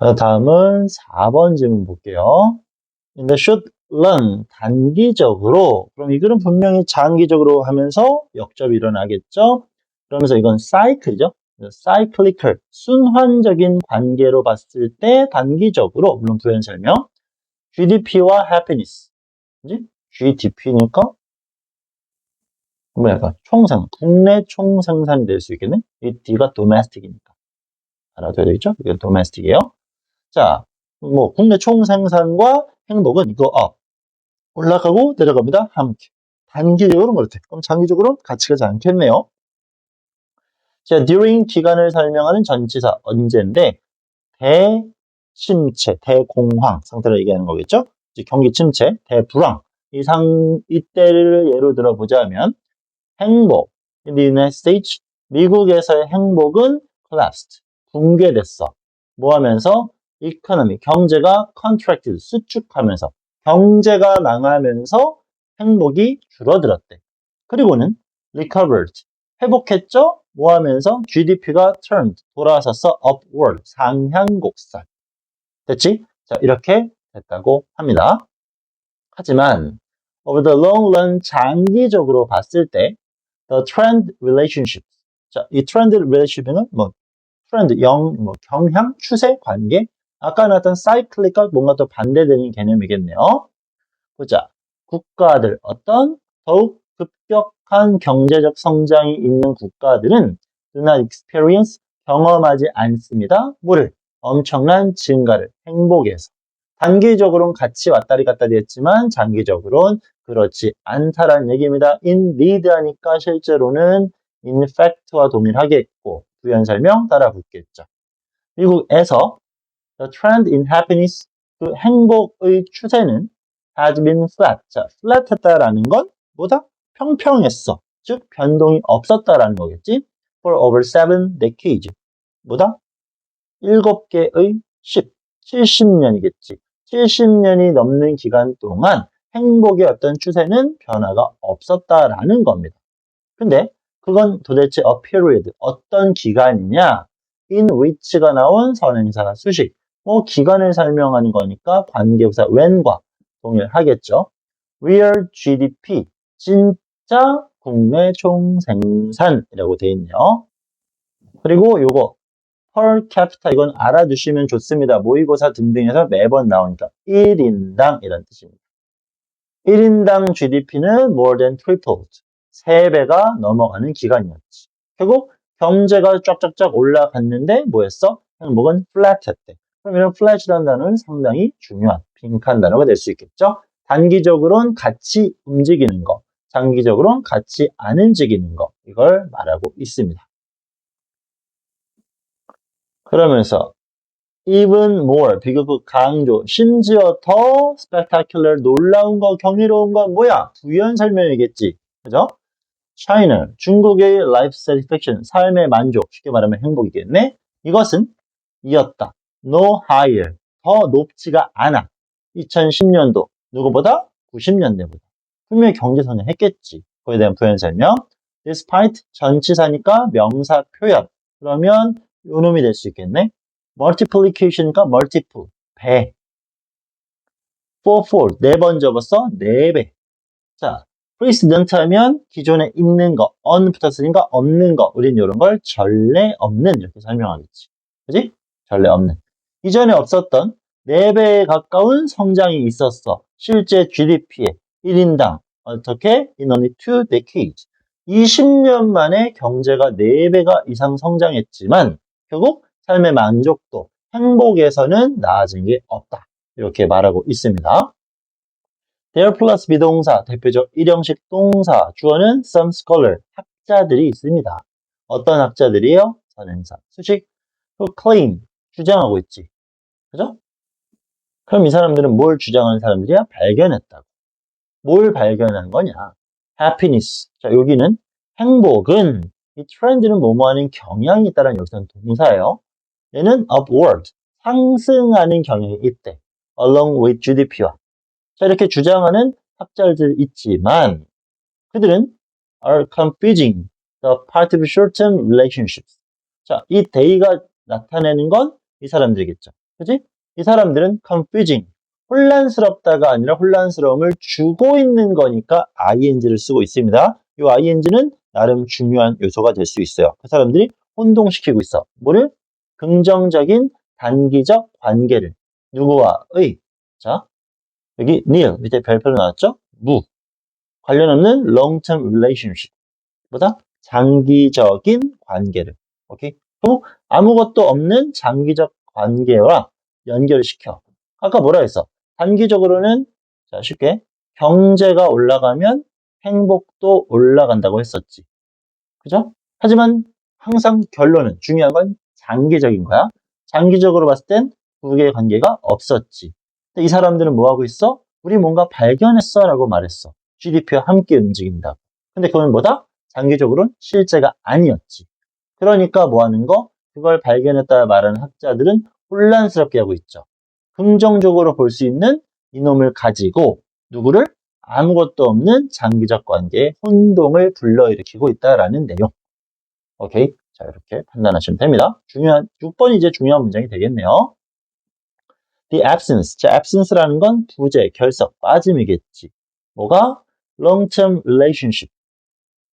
자, 다음은 4번 질문 볼게요. In the short run, 단기적으로, 그럼 이 글은 분명히 장기적으로 하면서 역접이 일어나겠죠? 그러면서 이건 사이클이죠? 사이클리컬, 순환적인 관계로 봤을 때 단기적으로, 물론 부연 설명, GDP와 happiness, 그지? GDP니까 뭐 약간 총생, 국내 총생산이 될 수 있겠네? 이 D가 domestic이니까. 알아둬야 되겠죠? 이건 domestic이에요. 자, 뭐 국내 총 생산과 행복은 이거 업 올라가고 내려갑니다. 함께. 단기적으로는 그렇대. 그럼 장기적으로는 같이 가지 않겠네요. 자, during 기간을 설명하는 전치사 언제인데 대침체, 대공황 상태를 얘기하는 거겠죠? 이제 경기 침체, 대불황 이 상 이때를 예로 들어 보자면 행복 in the United States 미국에서의 행복은 collapsed 붕괴됐어. 뭐 하면서 economy 경제가 contracted 수축하면서 경제가 망하면서 행복이 줄어들었대. 그리고는 recovered 회복했죠? 뭐 하면서 GDP가 turned 돌아섰어 upward 상향곡선. 됐지? 자, 이렇게 됐다고 합니다. 하지만 over the long run 장기적으로 봤을 때 the trend relationship 자, 이 trend relationship은 뭐 트렌드, 영, 뭐 경향, 추세, 관계 아까 나왔던 사이클릭과 뭔가 또 반대되는 개념이겠네요. 보자. 국가들 어떤 더욱 급격한 경제적 성장이 있는 국가들은 do not experience 경험하지 않습니다. 뭐를? 엄청난 증가를 행복에서. 단기적으로는 같이 왔다리 갔다리 했지만 장기적으로는 그렇지 않다라는 얘기입니다. indeed 하니까 실제로는 in fact와 동일하겠고 부연 설명 따라 붙겠죠. 미국에서 the trend in happiness 그 행복의 추세는 has been flat. 자, flat했다라는 건 뭐다? 평평했어. 즉 변동이 없었다라는 거겠지. for over seven decades. 뭐다? 일곱 개의 10, 70년이겠지. 70년이 넘는 기간 동안 행복의 어떤 추세는 변화가 없었다라는 겁니다. 근데 그건 도대체 a period, 어떤 기간이냐? in which가 나온 선행사 수식. 뭐 기간을 설명하는 거니까 관계부사 when과 동일하겠죠. real GDP, 진짜 국내 총생산이라고 돼 있네요. 그리고 요거 per capita 이건 알아두시면 좋습니다. 모의고사 등등에서 매번 나오니까 1인당 이런 뜻입니다. 1인당 GDP는 more than tripled. 3배가 넘어가는 기간이었지. 결국 경제가 쫙쫙쫙 올라갔는데 뭐였어? 행복은 flat했대. 그럼 이런 flat이라는 단어는 상당히 중요한 빈칸 단어가 될 수 있겠죠. 단기적으로는 같이 움직이는 거, 장기적으로는 같이 안 움직이는 거 이걸 말하고 있습니다. 그러면서 even more 비교급 강조 심지어 더 spectacular 놀라운 거 경이로운 거 뭐야 부연 설명이겠지 그죠? China 중국의 life satisfaction 삶의 만족 쉽게 말하면 행복이겠네 이것은 이었다 no higher 더 높지가 않아 2010년도 누구보다 90년대보다 분명히 경제선을 했겠지 그에 대한 부연 설명 despite 전치사니까 명사 표현 그러면 요놈이 될 수 있겠네. multiplication이니까 multiple, 배. fourfold, 네 번 접었어, 네 배. 자, precedent 하면 기존에 있는 거, on 붙었으니까 없는 거. 우린 이런 걸 전례 없는 이렇게 설명하겠지. 그지? 전례 없는. 이전에 없었던 4배에 가까운 성장이 있었어. 실제 GDP에 1인당 어떻게? in only two decades. 20년 만에 경제가 4배가 이상 성장했지만 결국 삶의 만족도, 행복에서는 나아진 게 없다. 이렇게 말하고 있습니다. there 플러스 비동사, 대표적 일형식 동사, 주어는 some scholar, 학자들이 있습니다. 어떤 학자들이요? 선행사, 수식, 그 claim, 주장하고 있지. 그죠? 그럼 이 사람들은 뭘 주장하는 사람들이야? 발견했다고. 뭘 발견한 거냐? happiness. 자, 여기는 행복은 이 트렌드는 뭐뭐 하는 경향이 있다는 여기서는 동사예요. 얘는 upward, 상승하는 경향이 있대. along with GDP와. 자, 이렇게 주장하는 학자들 있지만 그들은 are confusing the part of short-term relationships. 자, 이 데이가 나타내는 건 이 사람들이겠죠. 그지? 이 사람들은 confusing, 혼란스럽다가 아니라 혼란스러움을 주고 있는 거니까 ing를 쓰고 있습니다. 이 ing는 나름 중요한 요소가 될 수 있어요. 그 사람들이 혼동시키고 있어. 뭐를? 긍정적인 단기적 관계를. 누구와의? 자, 여기 near 밑에 별표로 나왔죠? 무. 관련 없는 long-term relationship. 보다 장기적인 관계를. 오케이? 또 아무것도 없는 장기적 관계와 연결을 시켜. 아까 뭐라 했어? 단기적으로는 자 쉽게 경제가 올라가면 행복도 올라간다고 했었지. 그죠? 하지만 항상 결론은 중요한 건 장기적인 거야. 장기적으로 봤을 땐 두 개의 관계가 없었지. 이 사람들은 뭐 하고 있어? 우리 뭔가 발견했어 라고 말했어. GDP와 함께 움직인다. 근데 그건 뭐다? 장기적으로는 실제가 아니었지. 그러니까 뭐 하는 거? 그걸 발견했다 말하는 학자들은 혼란스럽게 하고 있죠. 긍정적으로 볼 수 있는 이놈을 가지고 누구를 아무것도 없는 장기적 관계에 혼동을 불러일으키고 있다라는 내용. 오케이. 자, 이렇게 판단하시면 됩니다. 중요한, 6번이 이제 중요한 문장이 되겠네요. The absence. 자, absence라는 건 부재, 결석, 빠짐이겠지. 뭐가? long-term relationship.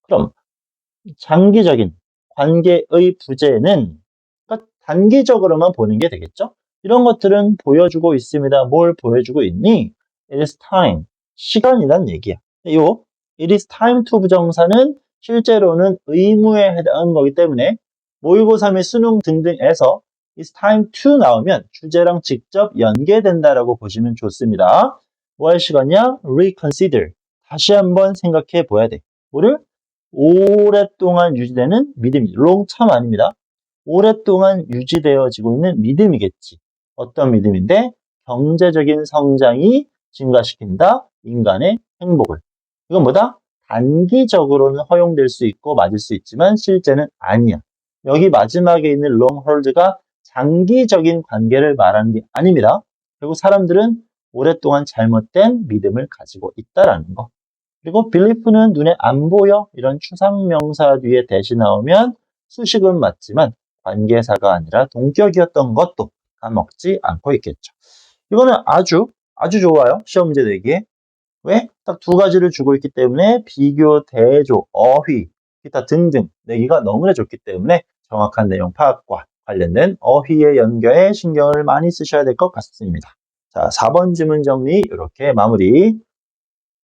그럼, 장기적인 관계의 부재는 단기적으로만 보는 게 되겠죠? 이런 것들은 보여주고 있습니다. 뭘 보여주고 있니? It is time. 시간이란 얘기야. 요 it is time to 부정사는 실제로는 의무에 해당하는 거기 때문에 모의고사 및 수능 등등에서 it's time to 나오면 주제랑 직접 연계된다라고 보시면 좋습니다. 뭐 할 시간이야? reconsider. 다시 한번 생각해 봐야 돼. 뭐를? 오랫동안 유지되는 믿음이 term 아닙니다. 오랫동안 유지되어지고 있는 믿음이겠지. 어떤 믿음인데? 경제적인 성장이 증가시킨다. 인간의 행복을. 이건 뭐다? 단기적으로는 허용될 수 있고 맞을 수 있지만 실제는 아니야. 여기 마지막에 있는 hold가 장기적인 관계를 말하는 게 아닙니다. 결국 사람들은 오랫동안 잘못된 믿음을 가지고 있다라는 거. 그리고 belief는 눈에 안 보여 이런 추상명사 뒤에 대시 나오면 수식은 맞지만 관계사가 아니라 동격이었던 것도 까먹지 않고 있겠죠. 이거는 아주 아주 좋아요. 시험 문제 내기에. 왜? 딱 두 가지를 주고 있기 때문에 비교, 대조, 어휘, 기타 등등 내기가 너무나 좋기 때문에 정확한 내용 파악과 관련된 어휘의 연결에 신경을 많이 쓰셔야 될 것 같습니다. 자, 4번 지문 정리 이렇게 마무리